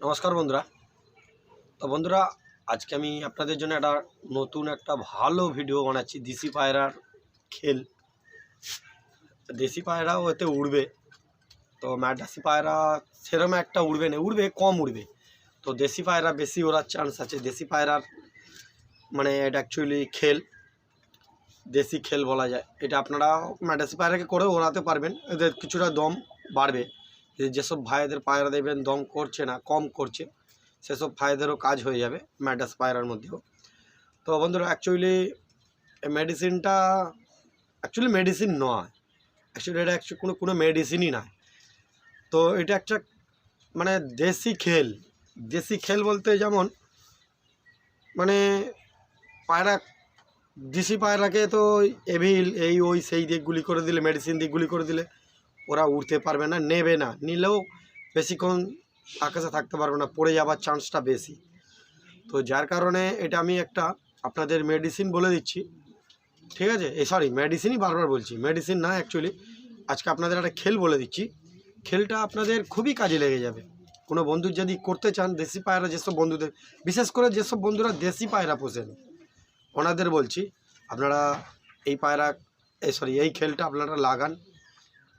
নমস্কার বন্ধুরা। তো বন্ধুরা, আজকে আমি আপনাদের জন্য একটা নতুন একটা ভালো ভিডিও বানাচ্ছি, দেশি পায়রার খেল। দেশি পায়রাও এতে উড়বে। তো ম্যাডাসি পায়রা সেরম একটা উড়বে না, উড়বে, কম উড়বে। তো দেশি পায়রা বেশি ওড়ার চান্স আছে। দেশি পায়রার মানে এটা অ্যাকচুয়ালি খেল, দেশি খেল বলা যায়। এটা আপনারা ম্যাডাসি পায়রাকে করে ওড়াতে পারবেন। এদের কিছুটা দম বাড়বে। যেসব ভাইদের পায়রা দেবেন দম করছে না, কম করছে, সেসব ভাইদেরও কাজ হয়ে যাবে ম্যাডাস পায়রার মধ্যেও। তো বন্ধুরা অ্যাকচুয়ালি মেডিসিনটা অ্যাকচুয়ালি মেডিসিন নয়। অ্যাকচুয়ালি এটা কোনো কোনো মেডিসিনই নয় তো এটা একটা মানে দেশি খেল। দেশি খেল বলতে যেমন মানে পায়রা, দেশি পায়রাকে তো এভিল এই ওই সেই দিকগুলি করে দিলে মেডিসিন দিকগুলি করে দিলে ওরা উঠতে পারবে না, নেবে না। নিলেও বেশিক্ষণ আকাশে থাকতে পারবে না, পড়ে যাওয়ার চান্সটা বেশি। তো যার কারণে এটা আমি একটা আপনাদের মেডিসিন বলে দিচ্ছি। ঠিক আছে? এ সরি মেডিসিনই বারবার বলছি। মেডিসিন না অ্যাকচুয়ালি আজকে আপনাদের একটা খেল বলে দিচ্ছি। খেলটা আপনাদের খুবই কাজে লেগে যাবে। কোনো বন্ধু যদি করতে চান, দেশি পায়রা যেসব বন্ধুদের, বিশেষ করে যেসব বন্ধুরা দেশি পায়রা পোষেন, ওনাদের বলছি, আপনারা এই পায়রা এই সরি এই খেলটা আপনারা লাগান।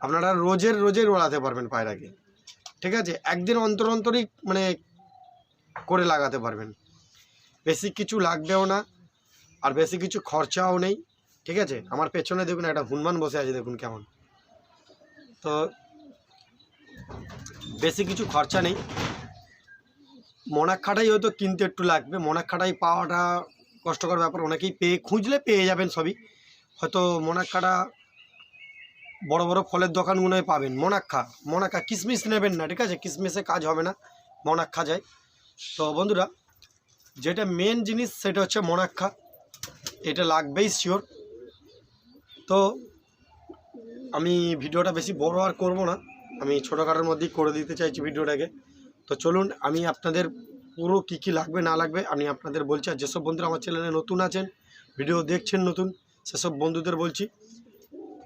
আপনারা রোজের রোজের ওড়াতে পারবেন পায়রাকে। ঠিক আছে? একদিন অন্তর অন্তরই মানে করে লাগাতে পারবেন। বেশি কিছু লাগবেও না, আর বেশি কিছু খরচাও নেই। ঠিক আছে? আমার পেছনে দেখুন একটা হনুমান বসে আছে, দেখুন কেমন। তো বেশি কিছু খরচা নেই। মোনাক্ষাটাই হয়তো কিনতে একটু লাগবে। মোনাক্ষাটাই পাওয়াটা কষ্টকর ব্যাপার। অনেকেই পেয়ে, খুঁজলে পেয়ে যাবেন সবই। হয়তো মোনাক্ষাটা বড় বড় ফলের দোকান দোকানগুলোয় পাবেন। মনাক্ষা মনাক্ষা কিশমিশ নেবেন না, ঠিক আছে? কিশমিশে কাজ হবে না মনাক্ষা যায়। তো বন্ধুরা, যেটা মেন জিনিস সেটা হচ্ছে মনাক্ষা এটা লাগবেই শিওর তো আমি ভিডিওটা বেশি বড় আর করব না। আমি ছোটোখাটোর মধ্যেই করে দিতে চাইছি ভিডিওটাকে। তো চলুন, আমি আপনাদের পুরো কী কী লাগবে, না লাগবে, আমি আপনাদের বলছি। আর যেসব বন্ধুরা আমার চ্যানেলে নতুন আছেন, ভিডিও দেখছেন নতুন, সেসব বন্ধুদের বলছি।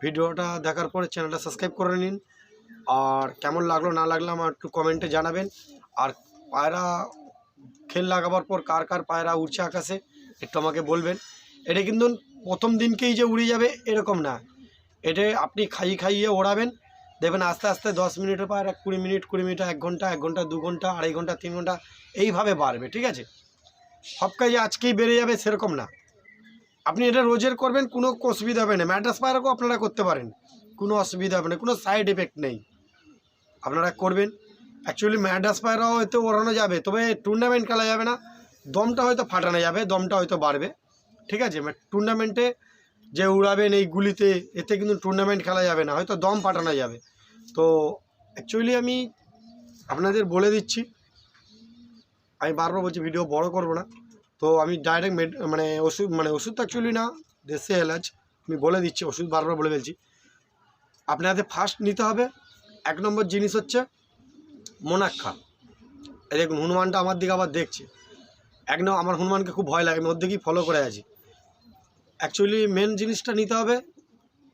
ভিডিওটা দেখার পরে চ্যানেলটা সাবস্ক্রাইব করে নিন। আর কেমন লাগল, না লাগল আমার একটু কমেন্টে জানাবেন। আর পায়রা খেল লাগাবার পর কার কার পায়রা উড়ছে আকাশে, একটু আমাকে বলবেন। এটা কিন্তু প্রথম দিনকেই যে উড়ে যাবে, এরকম না। এটা আপনি খাইয়ে খাইয়ে ওড়াবেন। দেখবেন আস্তে আস্তে দশ মিনিটের পায়রা কুড়ি মিনিট কুড়ি মিনিট, এক ঘণ্টা এক ঘণ্টা, দু ঘণ্টা, আড়াই ঘণ্টা, তিন ঘণ্টা, এইভাবে বাড়বে, ঠিক আছে? সব কাজে আজকেই বেড়ে যাবে, সেরকম না। আপনি এটা রোজের করবেন, কোনো অসুবিধা হবে না। ম্যাট্রাস পায়রাকেও আপনারা করতে পারেন। কোনো অসুবিধা হবে না, কোনো সাইড এফেক্ট নেই। আপনারা করবেন। অ্যাকচুয়ালি ম্যাডাস পায়রাও হয়তো ওড়ানো যাবে, তবে টুর্নামেন্ট খেলা যাবে না। দমটা হয়তো ফাটানো যাবে, দমটা হয়তো বাড়বে। ঠিক আছে? টুর্নামেন্টে যে উড়াবেন এই গুলিতে, এতে কিন্তু টুর্নামেন্ট খেলা যাবে না, হয়তো দম ফাটানো যাবে। তো অ্যাকচুয়ালি আমি আপনাদের বলে দিচ্ছি, আমি বারবার বলছি ভিডিও বড় করব না। তো আমি ডাইরেক্ট মেড মানে ওষুধ মানে ওষুধ তো অ্যাকচুয়ালি না, দেশে এলাচ, আমি বলে দিচ্ছি, ওষুধ বারবার বলে ফেলছি। আপনাদের ফার্স্ট নিতে হবে, এক নম্বর জিনিস হচ্ছে মোনাক্ষা এই দেখুন, হনুমানটা আমার দিকে আবার দেখছে। এক নম্বর আমার হনুমানকে খুব ভয় লাগে, আমি ওর দিকেই ফলো করে আছি। অ্যাকচুয়ালি মেন জিনিসটা নিতে হবে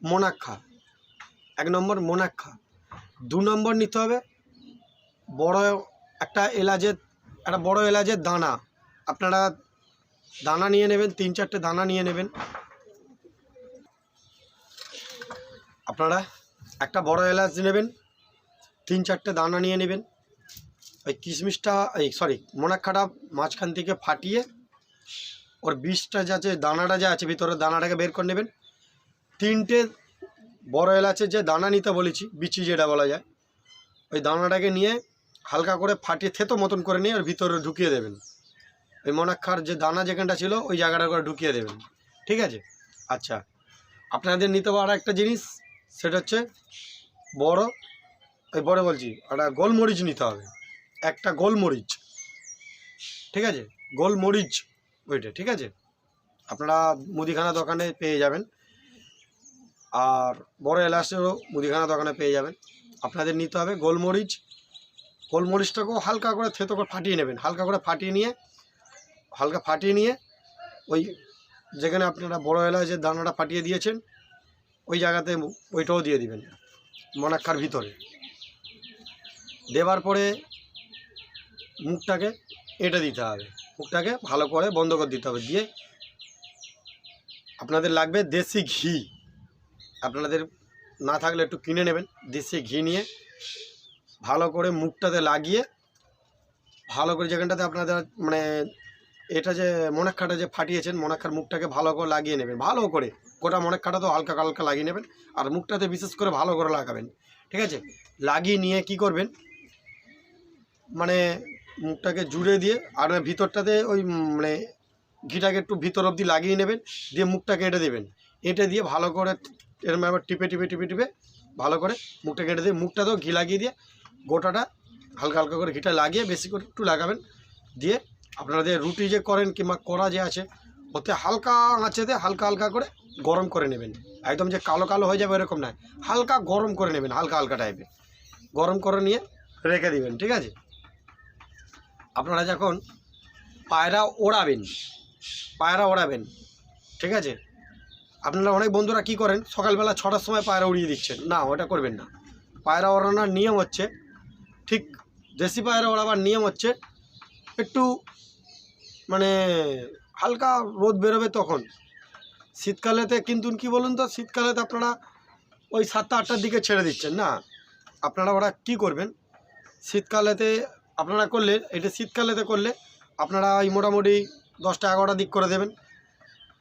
মোনাক্ষা এক নম্বর মোনাক্ষা দু নম্বর নিতে হবে বড় একটা এলাচের, একটা বড় এলাচের দানা। আপনারা দানা নিয়ে নেবেন, তিন চারটে দানা নিয়ে নেবেন। আপনারা একটা বড় এলাচ নেবেন, তিন চারটে দানা নিয়ে নেবেন। ওই কিশমিশটা, এই সরি, মোনাক্ষাটা মাঝখান থেকে ফাটিয়ে ওর বিষটা যা আছে, দানাটা যা আছে ভিতরে দানাটাকে বের করে নেবেন। তিনটে বড় এলাচের যে দানা নিতে বলেছি, বিচি যেটা বলা যায়, ওই দানাটাকে নিয়ে হালকা করে ফাটিয়ে থেতো মতন করে নিয়ে ওর ভিতরে ঢুকিয়ে দেবেন। ওই মোনাক্ষার যে দানা যেখানটা ছিল, ওই জায়গাটা করে ঢুকিয়ে দেবেন। ঠিক আছে? আচ্ছা। আপনাদের নিতে আর একটা জিনিস, সেটা হচ্ছে বড়, ওই বড় বলছি, একটা গোলমরিচ নিতে হবে। একটা গোলমরিচ। ঠিক আছে? গোলমরিচ ওইটা, ঠিক আছে? আপনারা মুদিখানা দোকানে পেয়ে যাবেন। আর বড় এলাচেরও মুদিখানা দোকানে পেয়ে যাবেন। আপনাদের নিতে হবে গোলমরিচ। গোলমরিচটাকেও হালকা করে থেতো করে ফাটিয়ে নেবেন। হালকা করে ফাটিয়ে নিয়ে হালকা ফাটিয়ে নিয়ে ওই যেখানে আপনারা বড় এলাচের দানাটা ফাটিয়ে দিয়েছেন, ওই জায়গাতে ওইটাও দিয়ে দিবেন, মনাক্ষার ভিতরে। দেওয়ার পরে মুখটাকে এঁটে দিতে হবে। মুখটাকে ভালো করে বন্ধ করে দিতে হবে। দিয়ে আপনাদের লাগবে দেশি ঘি। আপনাদের না থাকলে একটু কিনে নেবেন। দেশি ঘি নিয়ে ভালো করে মুখটাতে লাগিয়ে, ভালো করে যেখানটাতে আপনাদের মানে এটা যে মনেক্ষাটা যে ফাটিয়েছেন, মনেক্ষার মুখটাকে ভালো করে লাগিয়ে নেবেন, ভালো করে। গোটা মনেক্ষাটা তো হালকা হালকা লাগিয়ে নেবেন, আর মুখটাতে বিশেষ করে ভালো করে লাগাবেন। ঠিক আছে? লাগিয়ে নিয়ে কি করবেন? মানে মুখটাকে জুড়ে দিয়ে, আর ভিতরটাতে ওই মানে ঘিটাকে একটু ভিতর অবধি লাগিয়ে নেবেন, দিয়ে মুখটাকে এঁটে দেবেন। এঁটে দিয়ে ভালো করে এরম আবার টিপে টিপে টিপে টিপে ভালো করে মুখটা এঁটে দিয়ে, মুখটাতেও ঘি লাগিয়ে দিয়ে গোটাটা হালকা হালকা করে ঘিটা লাগিয়ে বেশি করে একটু লাগাবেন। দিয়ে আপনাদের রুটি যে করেন কিংবা কড়া যে আছে, ওতে হালকা আঁচেতে হালকা হালকা করে গরম করে নেবেন। একদম যে কালো কালো হয়ে যাবে এরকম নয় হালকা গরম করে নেবেন, হালকা হালকা টাইপের গরম করে নিয়ে রেখে দিবেন, ঠিক আছে? আপনারা যখন পায়রা ওড়াবেন পায়রা ওড়াবেন, ঠিক আছে? আপনারা অনেক বন্ধুরা কি করেন, সকালবেলা ছটার সময় পায়রা উড়িয়ে দিচ্ছেন। না, ওটা করবেন না। পায়রা ওড়ানোর নিয়ম হচ্ছে, ঠিক দেশি পায়রা ওড়াবার নিয়ম হচ্ছে একটু মানে হালকা রোদ বেরোবে তখন। শীতকালেতে কিন্তু কি বলুন তো, শীতকালেতে আপনারা ওই সাতটা, আটটার দিকে ছেড়ে দিচ্ছেন না। আপনারা ওরা কি করবেন? শীতকালেতে আপনারা করলে, এটা শীতকালেতে করলে আপনারা ওই মোটামুটি দশটা, এগারোটার দিক করে দেবেন।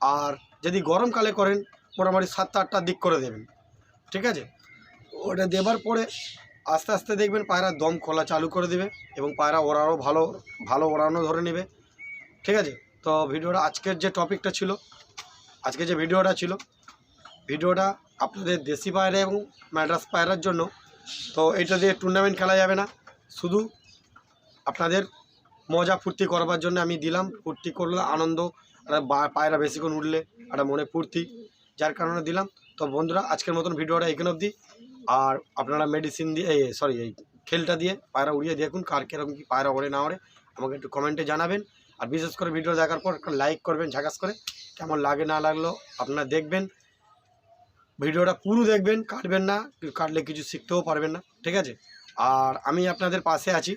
আর যদি গরমকালে করেন, মোটামুটি সাতটা, আটটার দিক করে দেবেন। ঠিক আছে? ওটা দেবার পরে আস্তে আস্তে দেখবেন পায়রা দম খোলা চালু করে দেবে এবং পায়রা ওড়ানো ভালো ভালো ওড়ানো ধরে নেবে। ঠিক আছে? তো ভিডিওটা আজকের যে টপিকটা ছিল, আজকে যে ভিডিওটা ছিল, ভিডিওটা আপনাদের দেশি পায়রা এবং ম্যাড্রাস পায়রার জন্য, তো এটা দিয়ে টুর্নামেন্ট খেলা যাবে না। শুধু আপনাদের মজা ফুর্তি করবার জন্য আমি দিলাম, ফুর্তি করলে আনন্দ পায়রা বেশিক্ষণ উঠলে একটা মনে ফুর্তি, যার কারণে দিলাম। তো বন্ধুরা, আজকের মতন ভিডিওটা এখানে অবধি। আর আপনারা মেডিসিন দিয়ে, এই সরি এই খেলটা দিয়ে, পায়রা উড়িয়ে দেখুন কার কীরকম কি পায়রা ওড়ে না ওড়ে। আমাকে একটু কমেন্টে জানাবেন। আর বিশেষ করে ভিডিও দেখার পর একটা লাইক করবেন ঝাঁকাস করে। কেমন লাগে না লাগল আপনারা দেখবেন। ভিডিওটা পুরো দেখবেন, কাটবেন না, কাটলে কিছু শিখতেও পারবেন না, ঠিক আছে? আর আমি আপনাদের পাশে আছি।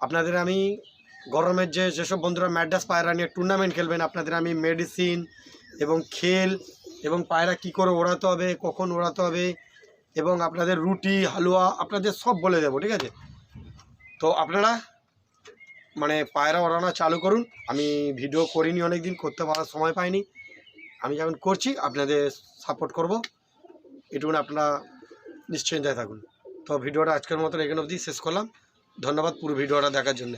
আপনাদের আমি গরমের যে যেসব বন্ধুরা ম্যাডাস পায়রা নিয়ে টুর্নামেন্ট খেলবেন, আপনাদের আমি মেডিসিন এবং খেল এবং পায়রা কি করে ওড়াতে হবে, কখন ওড়াতে হবে এবং আপনাদের রুটি, হালুয়া, আপনাদের সব বলে দেবো, ঠিক আছে? তো আপনারা মানে পায়রা ওড়ানো চালু করুন। আমি ভিডিও করিনি অনেক দিন করতে পারার সময় পাইনি। আমি যখন করছি, আপনাদের সাপোর্ট করব। এটুকুন আপনারা নিশ্চয়ই থাকুন তো ভিডিওটা আজকের মতন এখানে অবধি শেষ করলাম। ধন্যবাদ পুরো ভিডিওটা দেখার জন্য।